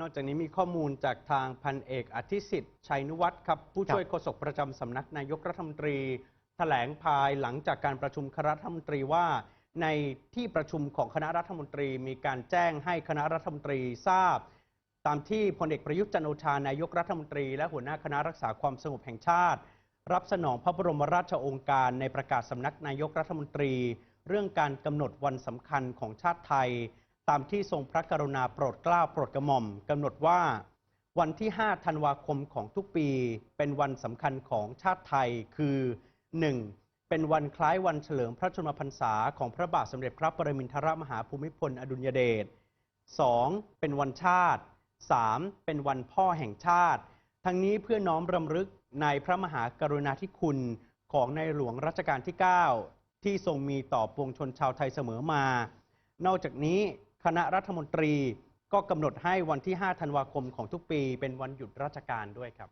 นอกจากนี้มีข้อมูลจากทางพันเอกอธิสิทธิ์ชัยนุวัฒน์ครับผู้ช่วยโฆษกประจำสำนักนายกรัฐมนตรี แถลงภายหลังจากการประชุมคณะรัฐมนตรีว่า ในที่ประชุมของคณะรัฐมนตรี มีการแจ้งให้คณะรัฐมนตรีทราบ ตามที่พลเอกประยุทธ์จันโอชานายกรัฐมนตรี และหัวหน้าคณะรักษาความสงบแห่งชาติ รับสนองพระบรมราชโองการในประกาศสำนักนายกรัฐมนตรี เรื่องการกำหนดวันสำคัญของชาติไทย ตามที่ทรงพระกรุณาโปรดเกล้าโปรดกระหม่อมกำหนดว่า วันที่ 5 ธันวาคมของทุกปีเป็นวันสำคัญของชาติไทยคือ 1. เป็นวันคล้ายวันเฉลิมพระชนมพรรษาของพระบาทสมเด็จพระปรมินทรมหาภูมิพลอดุลยเดช 2. เป็นวันชาติ 3. เป็นวันพ่อแห่งชาติ ทั้งนี้เพื่อน้อมรำลึกในพระมหากรุณาธิคุณของในหลวงรัชกาลที่ 9 ที่ทรงมีต่อปวงชนชาวไทยเสมอมา นอกจากนี้ คณะรัฐมนตรีก็กำหนดให้วันที่ 5 ธันวาคมของทุกปี เป็นวันหยุดราชการด้วยครับ